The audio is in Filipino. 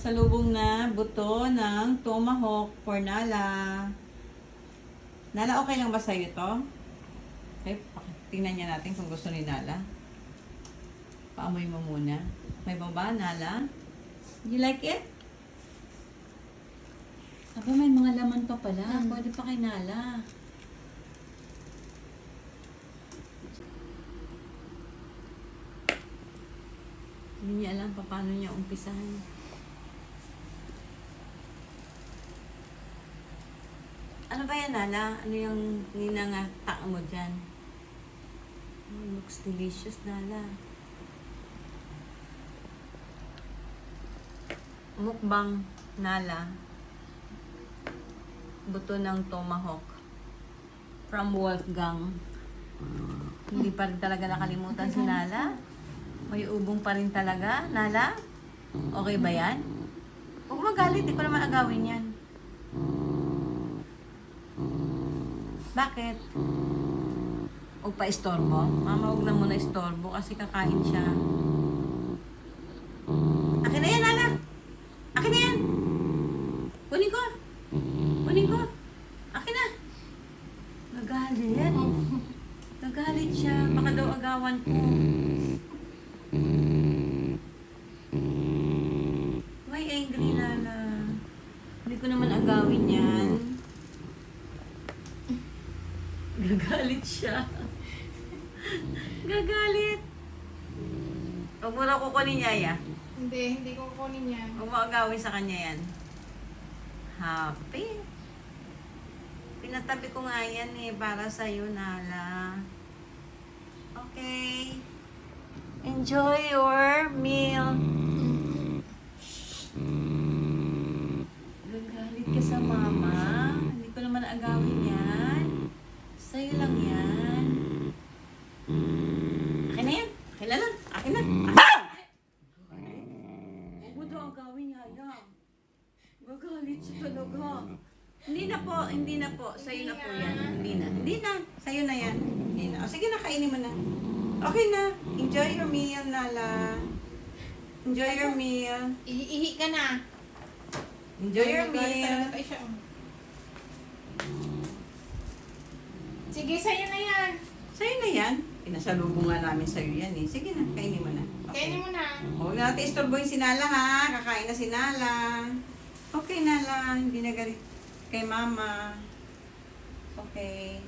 Pasalubong na buto ng tomahawk for Nala. Nala, okay lang ba sa'yo to? Okay, tingnan niya natin kung gusto ni Nala. Paamoy mo muna. May baba, Nala? You like it? Aba, may mga laman pa pala. Pwede pa kay Nala. Hindi niya alam pa paano niya umpisahan. Ano ba yan, Nala? Ano yung ninangata mo dyan? Oh, looks delicious, Nala. Mukbang, Nala. Buto ng tomahawk. From Wolfgang. Hindi pa rin talaga nakalimutan si Nala. May ubong pa rin talaga. Nala? Okay ba yan? Huwag magalit, di ko naman agawin yan. Bakit? Huwag pa istorbo? Mama, huwag na muna istorbo kasi kakain siya. Akin na yan, Nala! Akin na yan! Kunin ko! Kunin ko! Akin na! Nagalit. Nagalit siya. Baka daw agawan ko. Why angry, Lala? Hindi ko naman agawin yan. Gagalit siya. Gagalit. Huwag mo na kukunin niya, ya. Hindi, hindi ko kukunin yan. Huwag mo agawin sa kanya yan. Happy. Pinatabi ko nga yan eh, para sa'yo, Nala. Okay. Enjoy your meal. Akin na yan. Akin na lang. Akin na. Mo daw agawin, Yaya. Gagalit siya talaga. Hindi na po, hindi na po. Sa'yo na po yan. Hindi na. Hindi na. Sa'yo na yan. Hindi na. O, sige na, kainin mo na. Okay na. Enjoy your meal, Nala. Enjoy your meal. Ihi-ihi ka na. Enjoy your meal. Sige, sa'yo na yan. Sa'yo na yan. Pinasalubong nga namin sa'yo yan eh. Sige na, kainin mo na. Kainin mo na. Huwag natin istorbohin si Nala ha. Kakain na si Nala. Okay, Nala. Hindi na galit kay Mama. Okay.